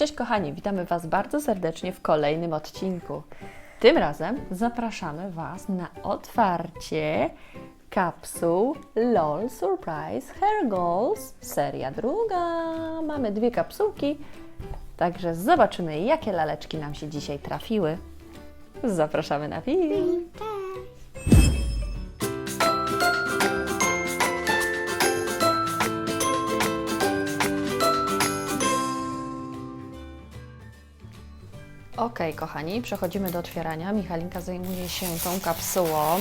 Cześć kochani, witamy Was bardzo serdecznie w kolejnym odcinku. Tym razem zapraszamy Was na otwarcie kapsuł LOL Surprise Hair Goals, seria druga. Mamy dwie kapsułki, także zobaczymy jakie laleczki nam się dzisiaj trafiły. Zapraszamy na film. Ok, kochani, przechodzimy do otwierania. Michalinka zajmuje się tą kapsułą.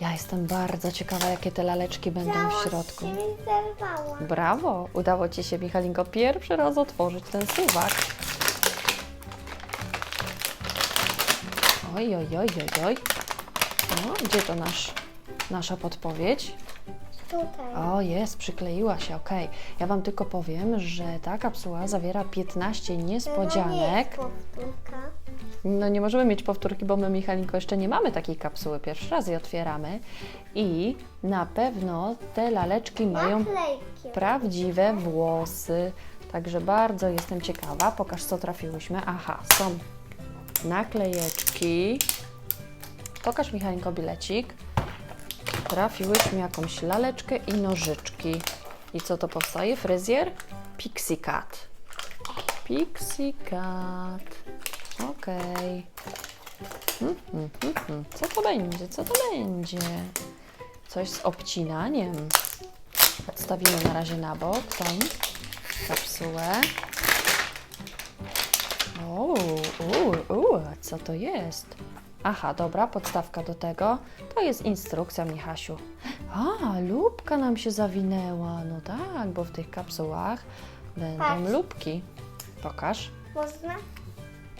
Ja jestem bardzo ciekawa, jakie te laleczki będą w środku. się mi zerwała. Brawo! Udało Ci się, Michalinko, pierwszy raz otworzyć ten suwak. Oj, oj, oj, oj, oj. No, gdzie to nasz, nasza podpowiedź? Tutaj. O, jest, przykleiła się, okej. Ja Wam tylko powiem, że ta kapsuła zawiera 15 To nie niespodzianek. jest powtórka. No nie możemy mieć powtórki, bo my, Michalinko, jeszcze nie mamy takiej kapsuły. Pierwszy raz jej otwieramy. I na pewno te laleczki mają Naklejki. prawdziwe włosy. Także bardzo jestem ciekawa. Pokaż, co trafiłyśmy. Aha, są naklejeczki. Pokaż, Michalinko, bilecik. Trafiłyśmy jakąś laleczkę i nożyczki. I co to powstaje? Fryzjer? Pixie Cat. Pixie Cat. Okej. Hmm, hmm, hmm. Co to będzie? Co to będzie? Coś z obcinaniem. Odstawimy na razie na bok tą kapsułę. Uuu, uuu, uuu, co to jest? Aha, dobra, podstawka do tego. To jest instrukcja, Michasiu. A, lubka nam się zawinęła. No tak, bo w tych kapsułach będą Patrz. lubki. Pokaż. Można?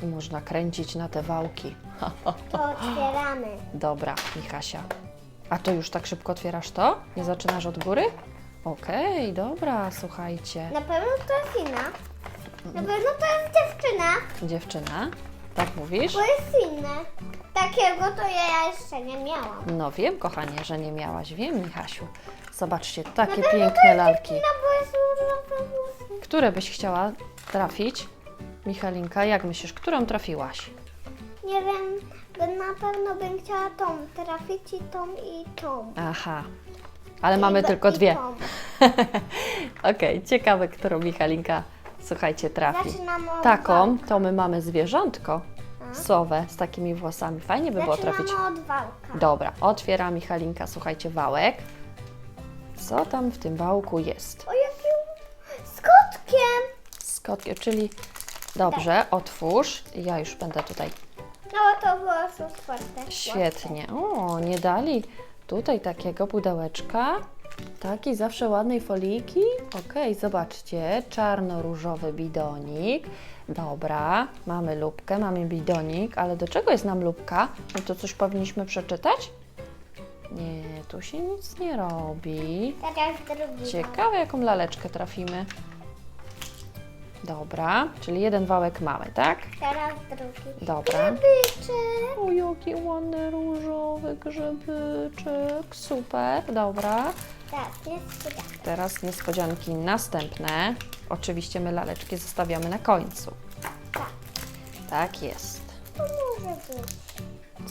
Można kręcić na te wałki. To otwieramy. Dobra, Michasia. A to już tak szybko otwierasz to? Nie zaczynasz od góry? Okej, dobra, słuchajcie. Na pewno to jest inna. Na pewno to jest dziewczyna, Dziewczyna, tak mówisz? bo jest inne. Takiego to ja jeszcze nie miałam. No wiem, kochanie, że nie miałaś. Wiem, Michasiu. Zobaczcie, takie pewno to piękne jest lalki. dziewczyna, bo jest. Które byś chciała trafić? Michalinka, jak myślisz, którą trafiłaś? Nie wiem, bo na pewno bym chciała tą trafić i tą i tą. Aha, ale I mamy do- tylko i dwie. tą. Okej, ciekawe, którą Michalinka, słuchajcie, trafi. Od Taką, wałka. to my mamy zwierzątko, sowę z takimi włosami. Fajnie by było trafić. Od wałka. Dobra, otwiera Michalinka, słuchajcie, wałek. Co tam w tym wałku jest? O jakim... Z kotkiem! Z kotkiem, czyli dobrze, otwórz. Ja już będę tutaj. No to było otwarte. Świetnie. O, nie dali tutaj takiego pudełeczka. Taki zawsze ładnej foliki. Okej, zobaczcie, czarno-różowy bidonik. Dobra, mamy lubkę, mamy bidonik, ale do czego jest nam lubka? No to coś powinniśmy przeczytać? Nie, tu się nic nie robi. Teraz drugi. Ciekawe, jaką laleczkę trafimy. Dobra, czyli jeden wałek mamy, tak? Teraz drugi. Dobra. Grybyczek. O, jaki ładny różowy grzybyczek. Super, dobra. Tak, jest chuda. Teraz niespodzianki następne. Oczywiście my laleczki zostawiamy na końcu. Tak. Tak jest. To może być.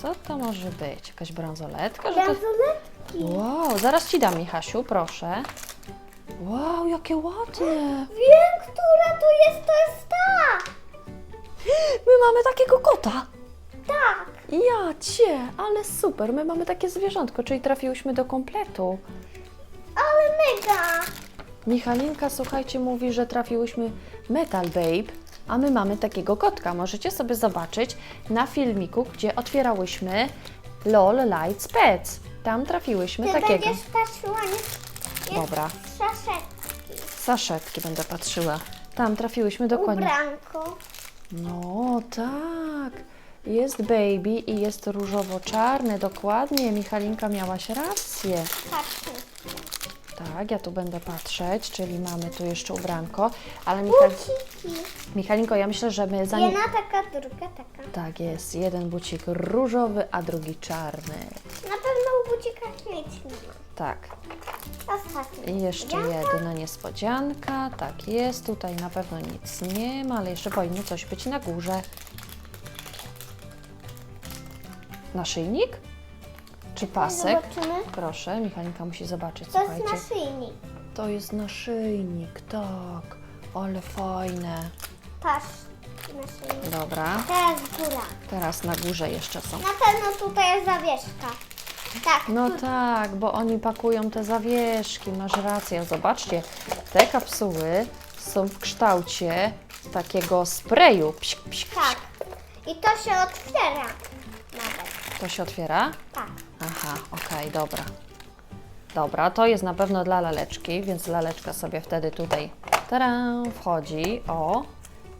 Co to może być? Jakaś bransoletka? Że to... Bransoletki. Wow, zaraz Ci dam, Michasiu, proszę. Wow, jakie ładne. Wiem, która to jest. To jest ta. My mamy takiego kota. Tak. Ja cię, ale super. My mamy takie zwierzątko, czyli trafiłyśmy do kompletu. Mega. Michalinka, słuchajcie, mówi, że trafiłyśmy Metal Babe, a my mamy takiego kotka. Możecie sobie zobaczyć na filmiku, gdzie otwierałyśmy LOL Lights Pets. Tam trafiłyśmy Ty takiego. będziesz patrzyła, nie? Jest Dobra, Szaszetki. saszetki będę patrzyła. Tam trafiłyśmy dokładnie. Ubranko. No tak. Jest baby i jest różowo-czarny, dokładnie. Michalinka, miałaś rację. Patrzcie. Tak, ja tu będę patrzeć, czyli mamy tu jeszcze ubranko, ale Michal... Buciki. Michalinko, ja myślę, że my zanim... Jedna taka, druga taka. Tak jest, jeden bucik różowy, a drugi czarny. Na pewno u bucikach nic nie ma. Tak. Ostatni. I jeszcze niespodzianka. jedna niespodzianka. Tak jest, tutaj na pewno nic nie ma, ale jeszcze powinno coś być na górze. Naszyjnik? Czy pasek? Zobaczymy. Proszę, Michalinka musi zobaczyć, To jest słuchajcie. naszyjnik. To jest naszyjnik, tak. Ale fajne. Patrz, naszyjnik. Dobra, Teraz góra. teraz na górze jeszcze są. Na pewno tutaj jest zawieszka. Tak. No tu- tak, bo oni pakują te zawieszki, masz rację. Zobaczcie, te kapsuły są w kształcie takiego sprayu. Psik, psik, psik. Tak. I to się otwiera. Nawet. To się otwiera? Tak. Aha, okej, dobra. Dobra, to jest na pewno dla laleczki, więc laleczka sobie wtedy tutaj taram, wchodzi. O,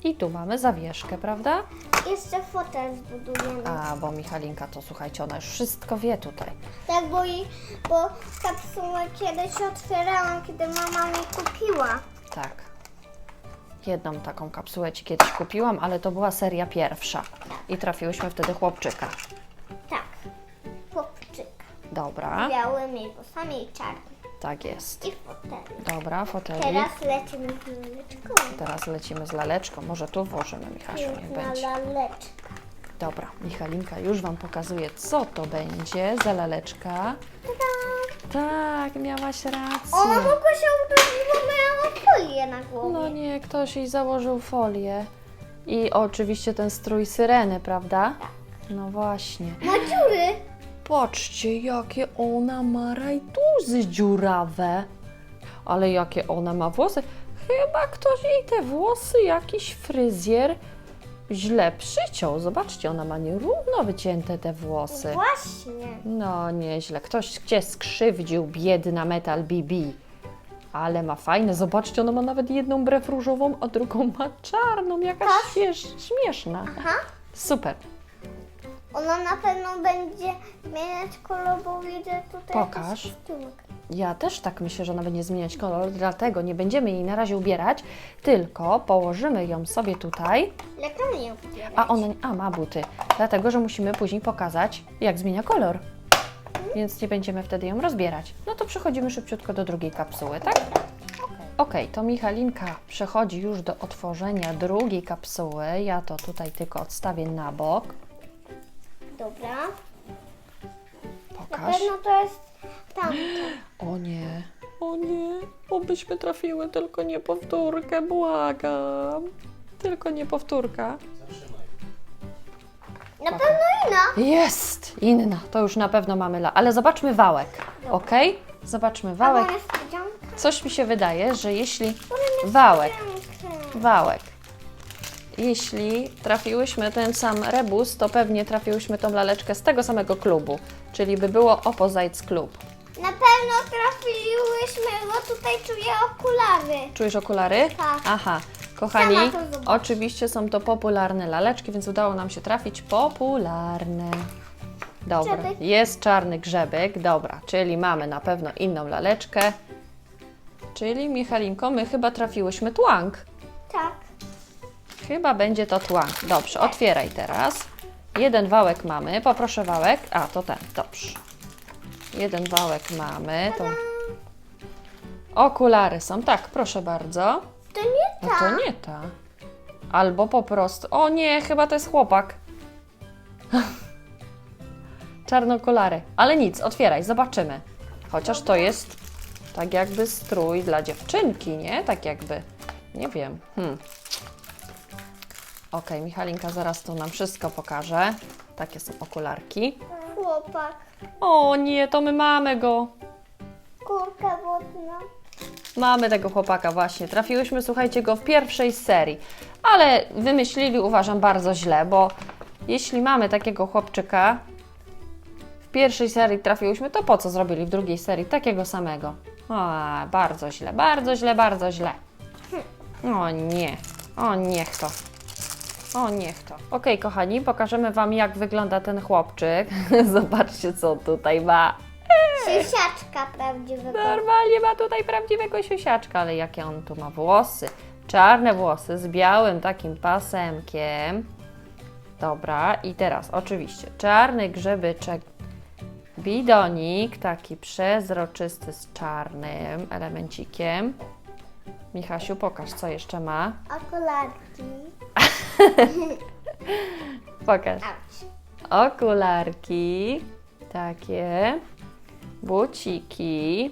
i tu mamy zawieszkę, prawda? Jeszcze fotel zbudujemy. A, bo Michalinka to słuchajcie, ona już wszystko wie tutaj. Tak, bo, i, bo kapsułę kiedyś otwierałam, kiedy mama mi kupiła. Tak. Jedną taką kapsułę Ci kiedyś kupiłam, ale to była seria pierwsza. I trafiłyśmy wtedy chłopczyka. Tak. Dobra, Białymi włosami i czarnymi. tak jest. I fotel. Dobra, fotelik. Teraz lecimy z laleczką. Teraz lecimy z laleczką. Może tu włożymy, Michasiu, niech Piękna będzie. laleczka. Dobra, Michalinka już Wam pokazuje, co to będzie za laleczka. Tak, miałaś Ona rację. mogła się uderzyć, bo miała folię na głowie. No nie, ktoś jej założył folię. I oczywiście ten strój syreny, prawda? No właśnie. Ma dziury. Patrzcie, jakie ona ma rajtuzy dziurawe. Ale jakie ona ma włosy. Chyba ktoś jej te włosy, jakiś fryzjer źle przyciął. Zobaczcie, ona ma nierówno wycięte te włosy. Właśnie. No, nieźle. Ktoś cię skrzywdził, biedna Metal BB. Ale ma fajne. Zobaczcie, ona ma nawet jedną brew różową, a drugą ma czarną. Jaka śmiesz, śmieszna. Aha. Super. Ona na pewno będzie zmieniać kolor, bo widzę tutaj Pokaż. jakiś kostiumek. Ja też tak myślę, że ona będzie zmieniać kolor, dlatego nie będziemy jej na razie ubierać, tylko położymy ją sobie tutaj, nie ubierać. a ona, a ma buty, dlatego, że musimy później pokazać, jak zmienia kolor. Więc nie będziemy wtedy ją rozbierać. No to przechodzimy szybciutko do drugiej kapsuły, tak? Ok, to Michalinka przechodzi już do otworzenia drugiej kapsuły. Ja to tutaj tylko odstawię na bok. Dobra. Na Pokaż. pewno to jest tamto. O nie. O nie. Obyśmy trafiły tylko nie powtórkę, błagam. Tylko nie powtórka. Na pewno inna. Jest! Inna. To już na pewno mamy la. Ale zobaczmy wałek. Ok? Zobaczmy wałek. Coś mi się wydaje, że jeśli wałek, wałek, jeśli trafiłyśmy ten sam rebus, to pewnie trafiłyśmy tą laleczkę z tego samego klubu, czyli by było Opposites Club. Na pewno trafiłyśmy, bo tutaj czuję okulary. Czujesz okulary? Tak. Aha. Kochani, Sama to zobaczę. oczywiście są to popularne laleczki, więc udało nam się trafić popularne. Dobra, Grzebek. jest czarny grzebek, dobra, czyli mamy na pewno inną laleczkę. Czyli Michalinko, my chyba trafiłyśmy tłank. Tak. Chyba będzie to tłank. Dobrze, otwieraj teraz. Jeden wałek mamy, poproszę wałek. A, to ten, dobrze. Jeden wałek mamy. To... Okulary są, tak, proszę bardzo. To nie No ta. to nie ta. Albo po prostu. O nie, chyba to jest chłopak. Czarnokolary. Ale nic, otwieraj, zobaczymy. Chociaż to jest tak jakby strój dla dziewczynki, nie? Tak jakby. Nie wiem. Hmm. Okej, Michalinka zaraz tu nam wszystko pokaże. Takie są okularki. Chłopak. O nie, to my mamy go. Kurka wodna. Mamy tego chłopaka właśnie. Trafiłyśmy, słuchajcie, go w pierwszej serii. Ale wymyślili, uważam, bardzo źle, bo jeśli mamy takiego chłopczyka w pierwszej serii trafiłyśmy, to po co zrobili w drugiej serii takiego samego? A, bardzo źle, bardzo źle, bardzo źle. O nie, o niech to. O, niech to. Okej, kochani, pokażemy Wam, jak wygląda ten chłopczyk. Zobaczcie, co tutaj ma. Siusiaczka prawdziwego. Normalnie ma tutaj prawdziwego siusiaczka, ale jakie on tu ma włosy. Czarne włosy z białym takim pasemkiem. Dobra, i teraz oczywiście czarny grzebyczek bidonik, taki przezroczysty z czarnym elemencikiem. Michasiu, pokaż, co jeszcze ma. Okularki. Pokaż. Auć. Okularki, takie, buciki,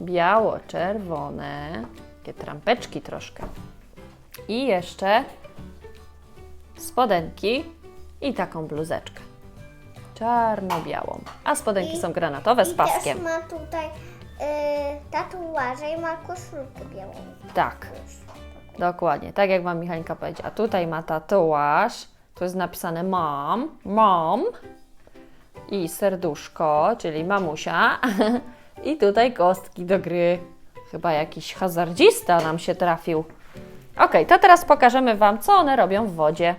biało-czerwone, takie trampeczki troszkę. I jeszcze spodenki i taką bluzeczkę. Czarno-białą. A spodenki I- są granatowe z I paskiem. też ma tutaj y, tatuaże i ma koszulkę białą. Tak. Dokładnie, tak jak Wam Michalinka powiedziała. Tutaj ma tatuaż, tu jest napisane mom, mom i serduszko, czyli mamusia i tutaj kostki do gry. Chyba jakiś hazardzista nam się trafił. Ok, to teraz pokażemy Wam, co one robią w wodzie.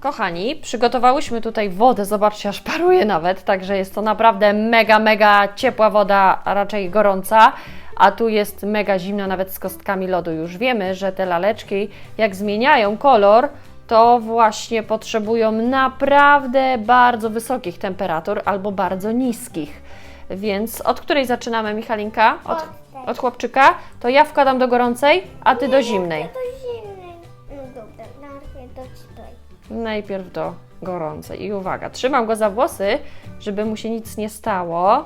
Kochani, przygotowałyśmy tutaj wodę, zobaczcie, aż paruje nawet, także jest to naprawdę mega, mega ciepła woda, a raczej gorąca, a tu jest mega zimna, nawet z kostkami lodu. Już wiemy, że te laleczki, jak zmieniają kolor, to właśnie potrzebują naprawdę bardzo wysokich temperatur albo bardzo niskich. Więc od której zaczynamy, Michalinka? Od, Od chłopczyka? To ja wkładam do gorącej, a ty do zimnej. To zimnej. No dobra, najpierw do tutaj. Najpierw do gorącej. I uwaga, trzymam go za włosy, żeby mu się nic nie stało.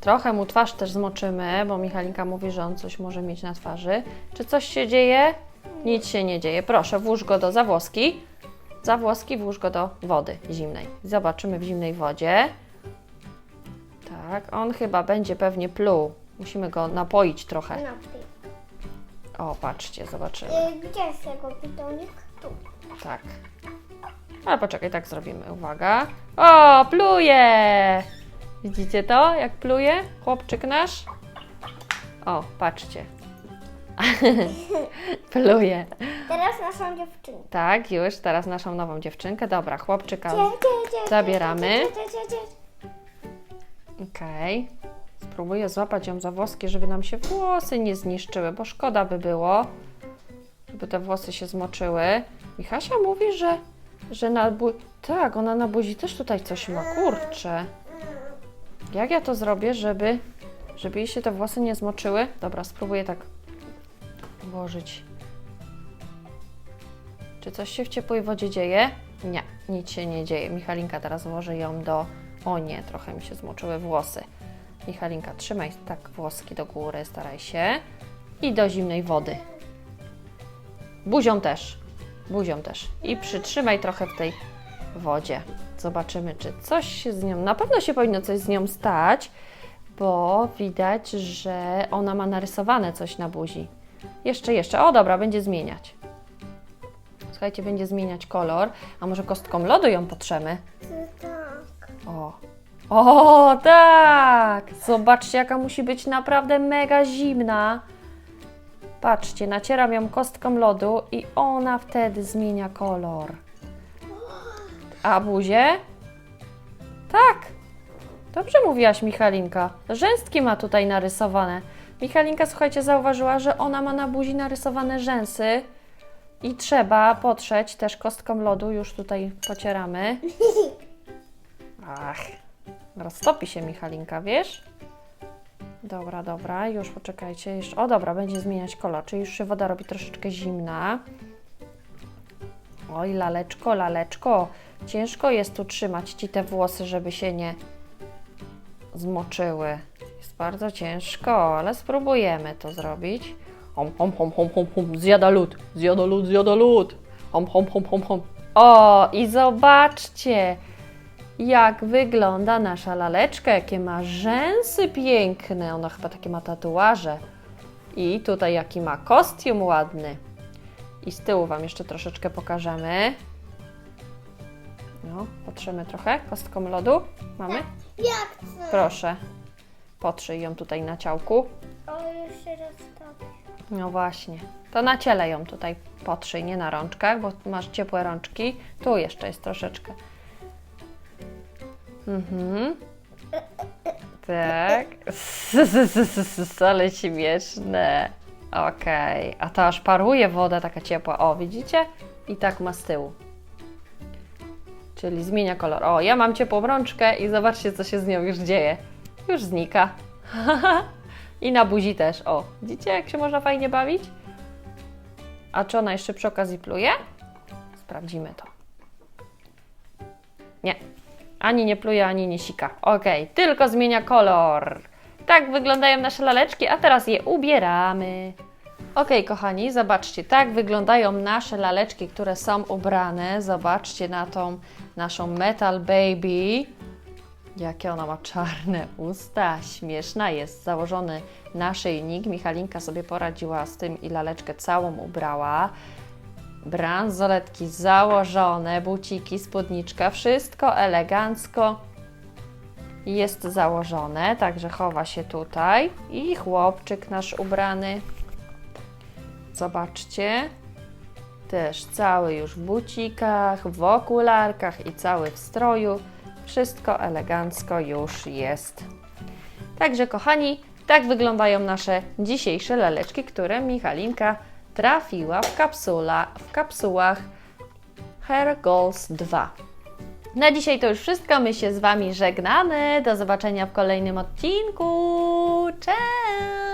Trochę mu twarz też zmoczymy, bo Michalinka mówi, że on coś może mieć na twarzy. Czy coś się dzieje? Nic się nie dzieje. Proszę, włóż go do zawłoski. Zawłoski włóż go do wody zimnej. Zobaczymy w zimnej wodzie. Tak, on chyba będzie pewnie pluł. Musimy go napoić trochę. O, patrzcie, zobaczymy. Y, Gdzie jest jego bitonik? Tu. Tak. Ale poczekaj, tak zrobimy. Uwaga. O, pluje! Widzicie to, jak pluje chłopczyk nasz? O, patrzcie. pluje. Teraz naszą dziewczynkę. Tak, już, teraz naszą nową dziewczynkę. Dobra, chłopczyka. Zabieramy. Okej. Spróbuję złapać ją za włoski, żeby nam się włosy nie zniszczyły, bo szkoda by było, żeby te włosy się zmoczyły. Michasia mówi, że, że na bu... Tak, ona na buzi też tutaj coś ma. Kurczę. Jak ja to zrobię, żeby, żeby jej się te włosy nie zmoczyły? Dobra, spróbuję tak włożyć. Czy coś się w ciepłej wodzie dzieje? Nie, nic się nie dzieje. Michalinka teraz włoży ją do... O nie, trochę mi się zmoczyły włosy. Michalinka, trzymaj tak włoski do góry, staraj się. I do zimnej wody. Buzią też. Buzią też. I przytrzymaj trochę w tej wodzie. Zobaczymy, czy coś się z nią... Na pewno się powinno coś z nią stać, bo widać, że ona ma narysowane coś na buzi. Jeszcze, jeszcze. O, dobra, będzie zmieniać. Słuchajcie, będzie zmieniać kolor. A może kostką lodu ją potrzemy? Tak. O. O, tak! Zobaczcie, jaka musi być naprawdę mega zimna. Patrzcie, nacieram ją kostką lodu i ona wtedy zmienia kolor. A buzię? Tak. Dobrze mówiłaś, Michalinka. Rzęstki ma tutaj narysowane. Michalinka, słuchajcie, zauważyła, że ona ma na buzi narysowane rzęsy i trzeba potrzeć też kostką lodu. Już tutaj pocieramy. Ach, roztopi się Michalinka, wiesz? Dobra, dobra, już poczekajcie. Już, o, dobra, będzie zmieniać kolor, czyli już się woda robi troszeczkę zimna. Oj, laleczko, laleczko, ciężko jest tu trzymać Ci te włosy, żeby się nie zmoczyły. Jest bardzo ciężko, ale spróbujemy to zrobić. Hom, hom, hom, hom, hom, hom, zjada lód, zjada lód, zjada lód. Hom, hom, hom, hom, hom. O, i zobaczcie, jak wygląda nasza laleczka, jakie ma rzęsy piękne. Ona chyba takie ma tatuaże. I tutaj jaki ma kostium ładny. I z tyłu Wam jeszcze troszeczkę pokażemy. No, potrzemy trochę kostką lodu. Mamy? Jak chcę. Proszę. Potrzyj ją tutaj na ciałku. O, już się roztopi. No właśnie. To na ciele ją tutaj potrzyj, nie na rączkach, bo masz ciepłe rączki. Tu jeszcze jest troszeczkę. Mhm. Tak. Ale śmieszne. Okej. A to aż paruje woda taka ciepła. O, widzicie? I tak ma z tyłu. Czyli zmienia kolor. O, ja mam ciepłą rączkę i zobaczcie, co się z nią już dzieje. Już znika. I na buzi też. O, widzicie, jak się można fajnie bawić? A czy ona jeszcze przy okazji pluje? Sprawdzimy to. Nie. Ani nie pluje, ani nie sika. Ok, tylko zmienia kolor. Tak wyglądają nasze laleczki, a teraz je ubieramy. Ok, kochani, zobaczcie, tak wyglądają nasze laleczki, które są ubrane. Zobaczcie na tą naszą Metal Baby. Jakie ona ma czarne usta, śmieszna jest. Założony naszyjnik. Michalinka sobie poradziła z tym i laleczkę całą ubrała. Bransoletki założone, buciki, spódniczka, wszystko elegancko jest założone, także chowa się tutaj. I chłopczyk nasz ubrany. Zobaczcie. Też cały już w bucikach, w okularkach i cały w stroju. Wszystko elegancko już jest. Także kochani, tak wyglądają nasze dzisiejsze laleczki, które Michalinka trafiła w, kapsula, w kapsułach Hair Goals 2. Na dzisiaj to już wszystko. My się z Wami żegnamy. Do zobaczenia w kolejnym odcinku. Cześć!